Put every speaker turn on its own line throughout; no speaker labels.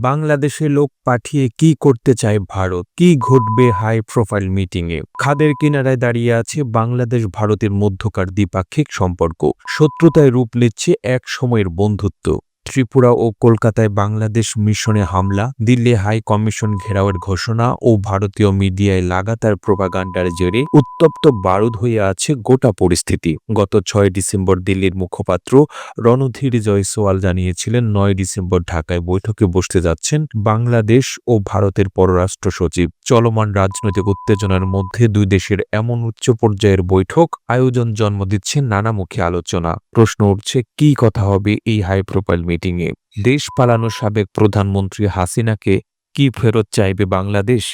বাংলাদেশে লোক পাঠিয়ে কি করতে চায় ভারত? কি ঘটবে হাই প্রোফাইল মিটিংয়ে? খাদের কিনারায় দাঁড়িয়ে আছে বাংলাদেশ ভারতের মধ্যকার দ্বিপাক্ষিক সম্পর্ক। শত্রুতায় রূপ নিচ্ছে এক সময়ের বন্ধুত্ব। ত্রিপুরা ও কলকাতায় বাংলাদেশ মিশনে হামলা, দিল্লি হাই কমিশন ঘেরাওয়ের ঘোষণা ও ভারতীয় মিডিয়ায় লাগাতার প্রোপাগান্ডার জেরে উত্তপ্ত বারুদ হয়ে আছে গোটা পরিস্থিতি। গত ছয় ডিসেম্বর দিল্লির মুখপাত্র রণধীর জয়সওয়াল জানিয়েছিলেন, নয় ডিসেম্বর ঢাকায় বৈঠকে বসতে যাচ্ছেন বাংলাদেশ ও ভারতের পররাষ্ট্র সচিব। চলমান রাজনৈতিক উত্তেজনার মধ্যে দুই দেশের এমন উচ্চ পর্যায়ের বৈঠক আয়োজন জন্ম দিচ্ছে নানামুখী আলোচনা। প্রশ্ন উঠছে, কি কথা হবে এই হাই প্রোফাইল মিটিংয়ে দেশ পালানো সাবেক প্রধানমন্ত্রী হাসিনাকে কি ফেরত চাইবে বাংলাদেশ?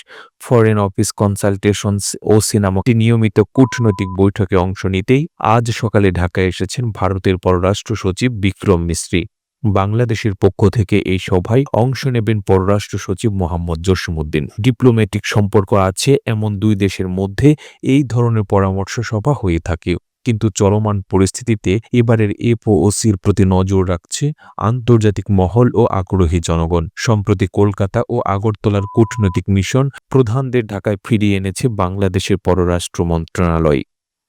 ফরেন অফিস কনসালটেশনস ও সিনামটি নিয়মিত কূটনৈতিক বৈঠকে অংশ নিতেই আজ সকালে ঢাকায় এসেছেন ভারতের পররাষ্ট্র সচিব বিক্রম মিস্ত্রি। বাংলাদেশের পক্ষ থেকে এই সভায় অংশ নেবেন পররাষ্ট্র সচিব মোহাম্মদ জসিমুদ্দিন ডিপ্লোম্যাটিক সম্পর্ক আছে এমন দুই দেশের মধ্যে এই ধরনের পরামর্শ সভা হয়ে থাকে। কিন্তু চলমান পরিস্থিতিতে এবারের এফওসির প্রতি নজর রাখছে আন্তর্জাতিক মহল ও আগ্রহী জনগণ। সম্প্রতি কলকাতা ও আগরতলার কূটনৈতিক মিশন প্রধানদের ঢাকায় ফিরিয়ে এনেছে বাংলাদেশের পররাষ্ট্র মন্ত্রণালয়।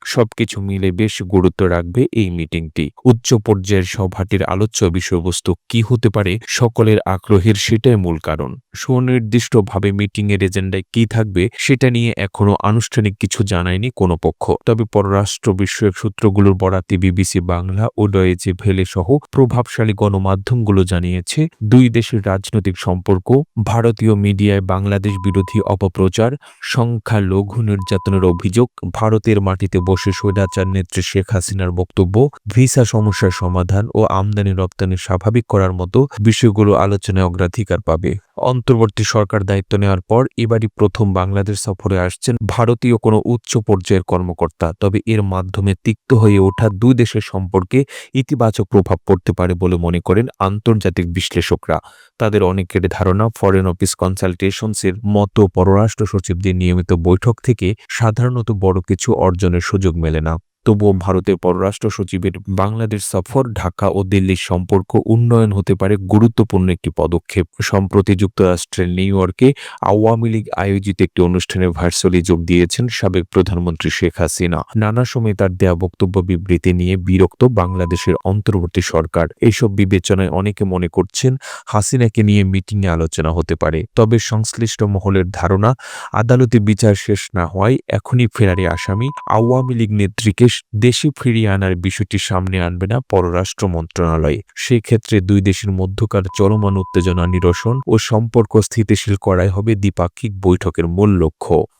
সবকিছু মিলে বেশ গুরুত্ব রাখবে এই মিটিংটি। উচ্চ পর্যায়ের সভাটির আলোচ্য বিষয়বস্তু কি হতে পারে সকলের আগ্রহের সেটাই মূল কারণ। সুনির্দিষ্টভাবে মিটিংয়ের এজেন্ডায় কি থাকবে সেটা নিয়ে এখনও আনুষ্ঠানিক কিছু জানায়নি কোনো পক্ষ। তবে পররাষ্ট্র বিষয়ক সূত্রগুলোর বরাতে বিবিসি বাংলা ও ডয়েজে ভেলে সহ প্রভাবশালী গণমাধ্যমগুলো জানিয়েছে, দুই দেশের রাজনৈতিক সম্পর্ক, ভারতীয় মিডিয়ায় বাংলাদেশ বিরোধী অপপ্রচার, সংখ্যালঘু নির্যাতনের অভিযোগ, ভারতের মাটিতে বসে স্বৈরাচার নেত্রী শেখ হাসিনার বক্তব্য, ভিসা সমস্যার সমাধান ও আমদানি রপ্তানি স্বাভাবিক করার মতো বিষয়গুলো আলোচনায় অগ্রাধিকার পাবে। অন্তর্বর্তী সরকার দায়িত্ব নেওয়ার পর এবারই প্রথম বাংলাদেশ সফরে আসছেন ভারতীয় কোনো উচ্চ পর্যায়ের কর্মকর্তা। তবে এর মাধ্যমে তিক্ত হয়ে ওঠা দুই দেশের সম্পর্কে ইতিবাচক প্রভাব পড়তে পারে বলে মনে করেন আন্তর্জাতিক বিশ্লেষকরা। তাদের অনেকের ধারণা ফরেন অফিস কনসালটেশনসের মতো পররাষ্ট্র সচিবদের নিয়মিত বৈঠক থেকে সাধারণত বড় কিছু অর্জনের সুযোগ মেলে না। তবুও ভারতের পররাষ্ট্র সচিবের বাংলাদেশ সফর ঢাকা ও দিল্লির সম্পর্ক উন্নয়ন হতে পারে গুরুত্বপূর্ণ একটি পদক্ষেপ। সম্প্রতি যুক্তরাষ্ট্রের নিউ ইয়র্কে আওয়ামী লীগ আয়োজিত একটি অনুষ্ঠানে ভার্চুয়ালি যোগ দিয়েছেন সাবেক প্রধানমন্ত্রী শেখ হাসিনা। নানা সময় তার দেয়া বক্তব্য বিবৃতি নিয়ে বিরক্ত বাংলাদেশের অন্তর্বর্তী সরকার। এইসব বিবেচনায় অনেকে মনে করছেন হাসিনাকে নিয়ে মিটিংয়ে আলোচনা হতে পারে। তবে সংশ্লিষ্ট মহলের ধারণা, আদালতে বিচার শেষ না হওয়ায় এখনই ফেরারি আসামি আওয়ামী লীগ নেত্রীকে দেশে ফিরিয়ে আনার বিষয়টি সামনে আনবে না পররাষ্ট্র মন্ত্রণালয়। সেক্ষেত্রে দুই দেশের মধ্যকার চলমান উত্তেজনা নিরসন ও সম্পর্ক স্থিতিশীল করাই হবে দ্বিপাক্ষিক বৈঠকের মূল লক্ষ্য।